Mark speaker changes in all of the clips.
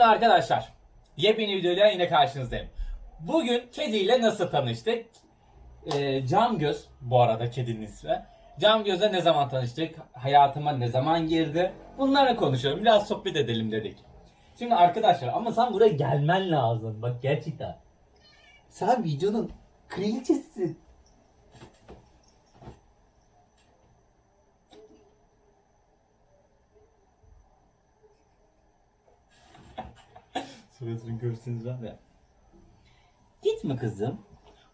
Speaker 1: Arkadaşlar yepyeni videoyla yine karşınızdayım. Bugün kediyle nasıl tanıştık? Ee, Cam Göz bu arada kedinin ismi. Cam Göz'le ne zaman tanıştık? Hayatıma ne zaman girdi? Bunları konuşalım. Biraz sohbet edelim dedik. Şimdi arkadaşlar ama sen buraya gelmen lazım. Bak gerçekten. Sen videonun kraliçesisin. Suratını görseniz var ya. Gitme kızım.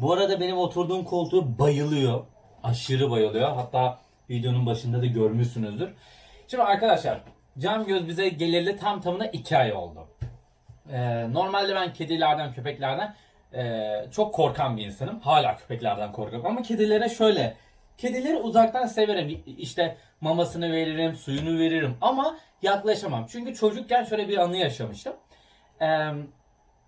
Speaker 1: Bu arada benim oturduğum koltuğu bayılıyor. Aşırı bayılıyor. Hatta videonun başında da görmüşsünüzdür. Şimdi arkadaşlar Cam Göz bize gelirli tam tamına 2 ay oldu. Ee, normalde ben kedilerden, köpeklerden ee, çok korkan bir insanım. Hala köpeklerden korkuyorum. Ama kedilere şöyle. Kedileri uzaktan severim. İşte mamasını veririm, suyunu veririm. Ama yaklaşamam. Çünkü çocukken şöyle bir anı yaşamıştım. Ee,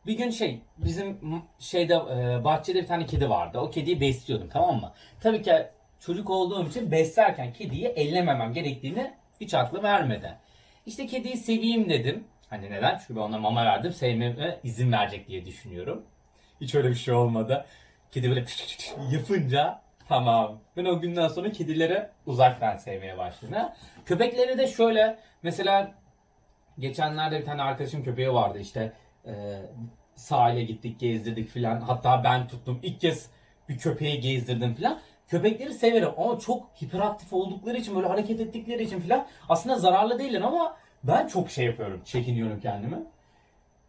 Speaker 1: bir gün şey bizim şeyde e, bahçede bir tane kedi vardı. O kediyi besliyordum tamam mı? Tabii ki çocuk olduğum için beslerken kediyi ellememem gerektiğini hiç aklım ermedi. İşte kediyi seveyim dedim. Hani neden? Çünkü ona mama verdim. Sevmeme izin verecek diye düşünüyorum. Hiç öyle bir şey olmadı. Kedi böyle yapınca tamam. Ben o günden sonra kedilere uzaktan sevmeye başladım. Köpekleri de şöyle mesela Geçenlerde bir tane arkadaşım köpeği vardı işte e, sahile gittik gezdirdik filan hatta ben tuttum ilk kez bir köpeği gezdirdim filan köpekleri severim ama çok hiperaktif oldukları için böyle hareket ettikleri için filan aslında zararlı değiller ama ben çok şey yapıyorum çekiniyorum kendimi.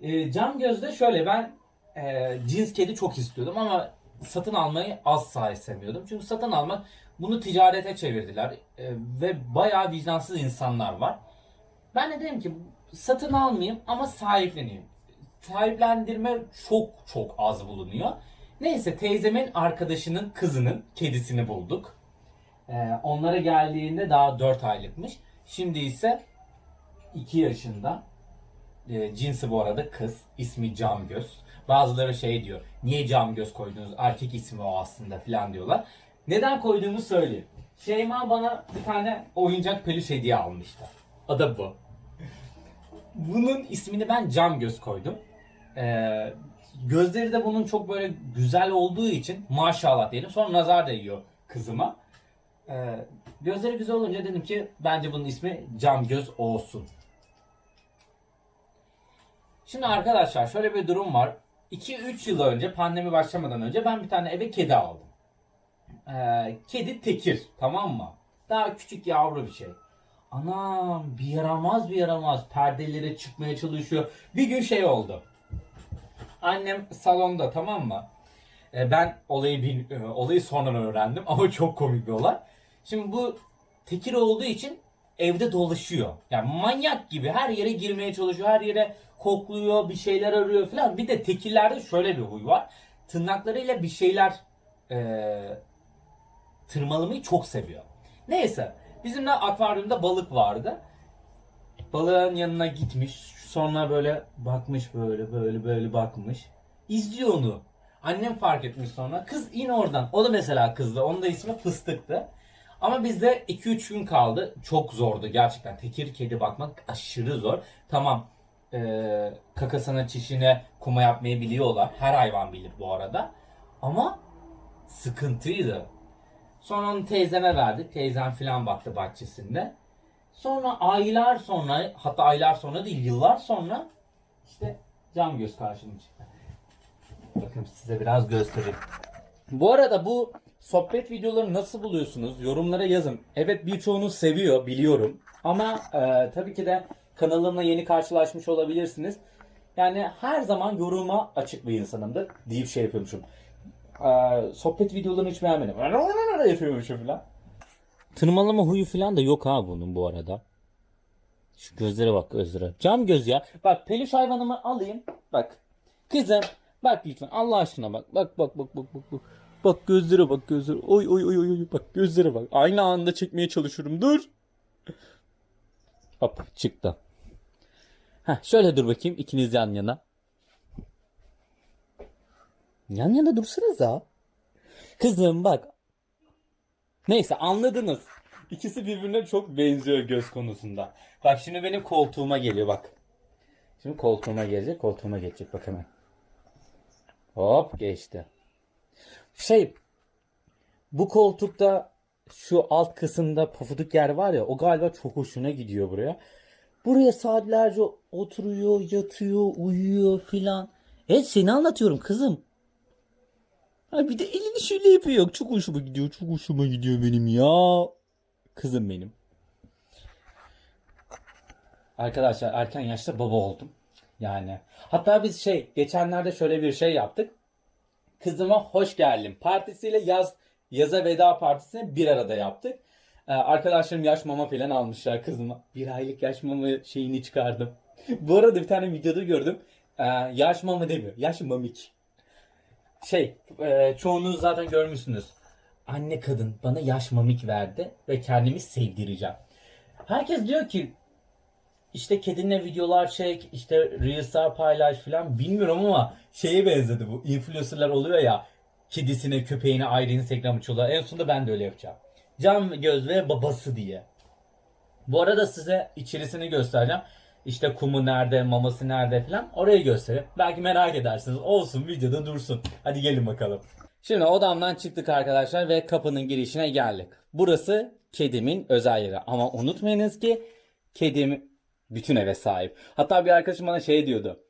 Speaker 1: E, cam gözde şöyle ben e, cins kedi çok istiyordum ama satın almayı asla istemiyordum. Çünkü satın almak bunu ticarete çevirdiler E, ve bayağı vicdansız insanlar var. Ben de dedim ki satın almayayım ama sahipleneyim. Sahiplendirme çok çok az bulunuyor. Neyse teyzemin arkadaşının kızının kedisini bulduk. Ee, onlara geldiğinde daha 4 aylıkmış. Şimdi ise 2 yaşında. Ee, cinsi bu arada kız. İsmi Camgöz. Bazıları şey diyor. Niye Camgöz koydunuz? Erkek ismi o aslında falan diyorlar. Neden koyduğumu söyleyeyim. Şeyma bana bir tane oyuncak peluş hediye almıştı. O da bu. Bunun ismini ben Cam Göz koydum. Ee, gözleri de bunun çok böyle güzel olduğu için maşallah diyelim. Sonra nazar değiyor kızıma. Ee, gözleri güzel olunca dedim ki bence bunun ismi Cam Göz olsun. Şimdi arkadaşlar şöyle bir durum var. 2-3 yıl önce pandemi başlamadan önce ben bir tane eve kedi aldım. Ee, kedi tekir tamam mı? Daha küçük yavru bir şey. Anam bir yaramaz bir yaramaz perdelere çıkmaya çalışıyor. Bir gün şey oldu. Annem salonda tamam mı? Ee, ben olayı bil, e, olayı sonradan öğrendim ama çok komik bir olay. Şimdi bu tekir olduğu için evde dolaşıyor. Yani manyak gibi her yere girmeye çalışıyor. Her yere kokluyor, bir şeyler arıyor falan. Bir de tekirlerde şöyle bir huy var. Tırnaklarıyla bir şeyler eee tırmalamayı çok seviyor. Neyse bizim de akvaryumda balık vardı. Balığın yanına gitmiş. Sonra böyle bakmış böyle böyle böyle bakmış. İzliyor onu. Annem fark etmiş sonra. Kız in oradan. O da mesela kızdı. Onun da ismi Fıstık'tı. Ama bizde 2-3 gün kaldı. Çok zordu gerçekten. Tekir kedi bakmak aşırı zor. Tamam. Ee, kakasına, çişine, kuma yapmayı biliyorlar. Her hayvan bilir bu arada. Ama sıkıntıydı. Sonra onu teyzeme verdik. Teyzem filan baktı bahçesinde. Sonra aylar sonra hatta aylar sonra değil yıllar sonra işte cam göz karşıma çıktı. Bakın size biraz göstereyim. Bu arada bu sohbet videolarını nasıl buluyorsunuz? Yorumlara yazın. Evet birçoğunuz seviyor biliyorum. Ama e, tabii ki de kanalımla yeni karşılaşmış olabilirsiniz. Yani her zaman yoruma açık bir insanımdır deyip şey yapıyormuşum. E, sohbet videolarını hiç beğenmedim. yapıyormuşum falan. Tırmalama huyu falan da yok ha bunun bu arada. Şu gözlere bak gözlere. Cam göz ya. Bak peluş hayvanımı alayım. Bak. Kızım. Bak lütfen Allah aşkına bak. Bak bak bak bak bak. bak. Bak gözlere bak gözlere. Oy oy oy oy. Bak gözlere bak. Aynı anda çekmeye çalışıyorum. Dur. Hop çıktı. Heh, şöyle dur bakayım ikiniz yan yana. Yan yana dursanıza. Kızım bak. Neyse anladınız. İkisi birbirine çok benziyor göz konusunda. Bak şimdi benim koltuğuma geliyor bak. Şimdi koltuğuma gelecek. Koltuğuma geçecek bak hemen. Hop geçti. Şey bu koltukta şu alt kısımda pofuduk yer var ya o galiba çok hoşuna gidiyor buraya. Buraya saatlerce oturuyor, yatıyor, uyuyor filan. Evet seni anlatıyorum kızım. Ha bir de elini şöyle yapıyor. Çok hoşuma gidiyor. Çok hoşuma gidiyor benim ya. Kızım benim. Arkadaşlar erken yaşta baba oldum. Yani. Hatta biz şey geçenlerde şöyle bir şey yaptık. Kızıma hoş geldin partisiyle yaz yaza veda partisini bir arada yaptık. Ee, arkadaşlarım yaş mama falan almışlar kızıma. Bir aylık yaş mama şeyini çıkardım. Bu arada bir tane videoda gördüm. Ee, yaş mama demiyor. Yaş mamik. Şey, e, çoğunuz zaten görmüşsünüz. Anne kadın bana yaş mamik verdi ve kendimi sevdireceğim. Herkes diyor ki işte kedinle videolar çek, işte Reels'lar paylaş falan bilmiyorum ama şeye benzedi bu. Influencer'lar oluyor ya kedisine köpeğine ayrı Instagram açıyorlar. En sonunda ben de öyle yapacağım. Can göz ve babası diye. Bu arada size içerisini göstereceğim. İşte kumu nerede, maması nerede falan orayı göstereyim. Belki merak edersiniz. Olsun videoda dursun. Hadi gelin bakalım. Şimdi odamdan çıktık arkadaşlar ve kapının girişine geldik. Burası kedimin özel yeri. Ama unutmayınız ki kedim bütün eve sahip. Hatta bir arkadaşım bana şey diyordu.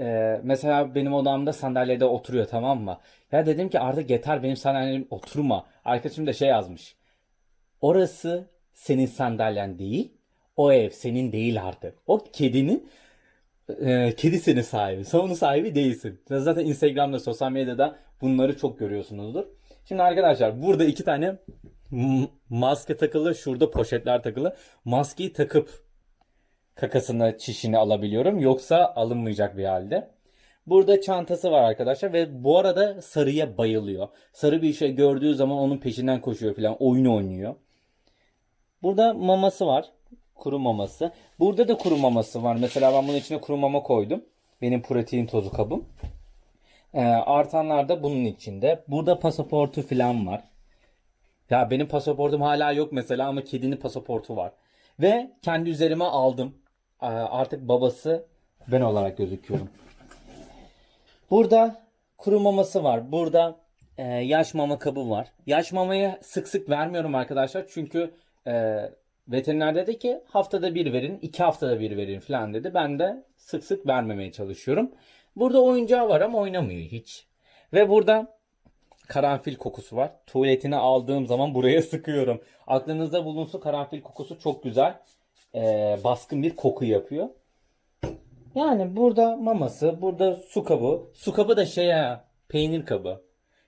Speaker 1: Ee, mesela benim odamda sandalyede oturuyor tamam mı? Ya dedim ki artık yeter benim sandalyem oturma. Arkadaşım da şey yazmış. Orası senin sandalyen değil. O ev senin değil artık. O kedinin e, kedi senin sahibi. Sen onun sahibi değilsin. Zaten Instagram'da, sosyal medyada bunları çok görüyorsunuzdur. Şimdi arkadaşlar burada iki tane maske takılı. Şurada poşetler takılı. Maskeyi takıp kakasını, çişini alabiliyorum. Yoksa alınmayacak bir halde. Burada çantası var arkadaşlar ve bu arada sarıya bayılıyor. Sarı bir şey gördüğü zaman onun peşinden koşuyor falan oyun oynuyor. Burada maması var. Kuru maması. Burada da kuru maması var. Mesela ben bunun içine kuru mama koydum. Benim protein tozu kabım. Ee, artanlar da bunun içinde. Burada pasaportu falan var. Ya benim pasaportum hala yok mesela ama kedinin pasaportu var. Ve kendi üzerime aldım. Ee, artık babası ben olarak gözüküyorum. Burada kuru maması var. Burada e, yaş mama kabı var. Yaş mamayı sık sık vermiyorum arkadaşlar. Çünkü e, veteriner dedi ki haftada bir verin, iki haftada bir verin falan dedi. Ben de sık sık vermemeye çalışıyorum. Burada oyuncağı var ama oynamıyor hiç. Ve burada karanfil kokusu var. Tuvaletini aldığım zaman buraya sıkıyorum. Aklınızda bulunsun karanfil kokusu çok güzel. e, baskın bir koku yapıyor. Yani burada maması, burada su kabı. Su kabı da şey ha, peynir kabı.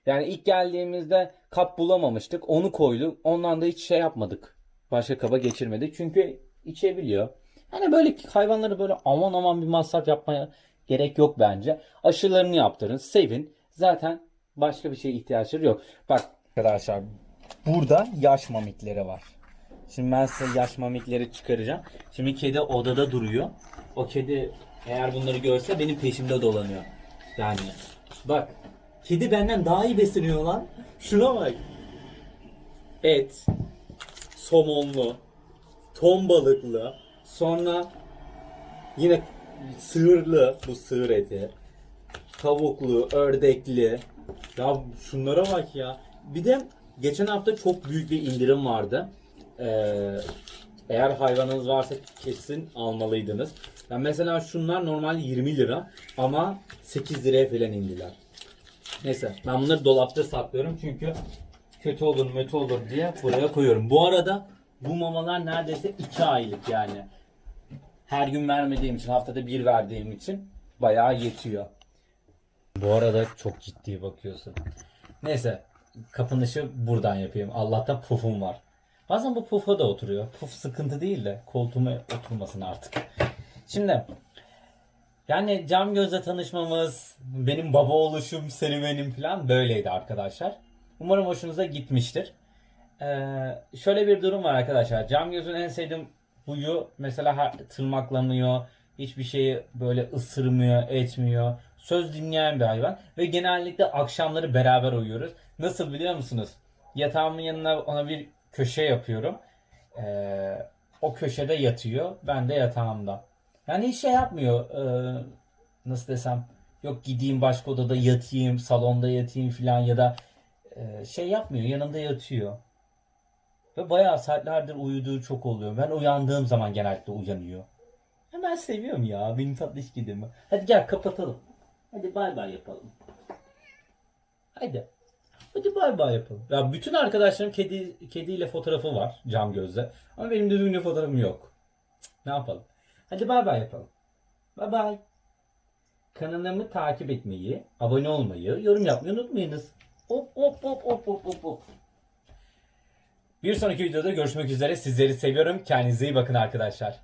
Speaker 1: Yani ilk geldiğimizde kap bulamamıştık. Onu koyduk. Ondan da hiç şey yapmadık. Başka kaba geçirmedik. Çünkü içebiliyor. Yani böyle hayvanları böyle aman aman bir masraf yapmaya gerek yok bence. Aşılarını yaptırın, sevin. Zaten başka bir şeye ihtiyaçları yok. Bak arkadaşlar burada yaş mamikleri var. Şimdi ben size yaş mamikleri çıkaracağım. Şimdi kedi odada duruyor. O kedi eğer bunları görse benim peşimde dolanıyor. Yani bak kedi benden daha iyi besleniyor lan. Şuna bak. Et, somonlu, ton balıklı, sonra yine sığırlı bu sığır eti. Tavuklu, ördekli. Ya şunlara bak ya. Bir de geçen hafta çok büyük bir indirim vardı. Ee, eğer hayvanınız varsa kesin almalıydınız. Ya mesela şunlar normal 20 lira ama 8 liraya falan indiler. Neyse ben bunları dolapta saklıyorum çünkü kötü olur kötü olur diye buraya koyuyorum. Bu arada bu mamalar neredeyse 2 aylık yani. Her gün vermediğim için haftada bir verdiğim için bayağı yetiyor. Bu arada çok ciddi bakıyorsun. Neyse kapanışı buradan yapayım. Allah'tan pufum var. Bazen bu pufa da oturuyor. Puf sıkıntı değil de koltuğuma oturmasın artık. Şimdi yani cam gözle tanışmamız, benim baba oluşum serüvenim falan böyleydi arkadaşlar. Umarım hoşunuza gitmiştir. Ee, şöyle bir durum var arkadaşlar. Cam gözün en sevdiğim huyu mesela tırmaklamıyor. Hiçbir şeyi böyle ısırmıyor, etmiyor. Söz dinleyen bir hayvan. Ve genellikle akşamları beraber uyuyoruz. Nasıl biliyor musunuz? Yatağımın yanına ona bir köşe yapıyorum. Ee, o köşede yatıyor. Ben de yatağımda. Yani hiç şey yapmıyor. Ee, nasıl desem. Yok gideyim başka odada yatayım, salonda yatayım falan ya da şey yapmıyor. Yanımda yatıyor. Ve bayağı saatlerdir uyuduğu çok oluyor. Ben uyandığım zaman genellikle uyanıyor. Ya ben seviyorum ya. Benim tatlı içgüdümü. Hadi gel kapatalım. Hadi bay bay yapalım. Hadi. Hadi bay bay yapalım. Ya bütün arkadaşlarım kedi kediyle fotoğrafı var cam gözle. Ama benim düzgün fotoğrafım yok. Ne yapalım? Hadi bay bay yapalım. Bay bay. Kanalımı takip etmeyi, abone olmayı, yorum yapmayı unutmayınız. Hop hop hop hop hop hop. Bir sonraki videoda görüşmek üzere. Sizleri seviyorum. Kendinize iyi bakın arkadaşlar.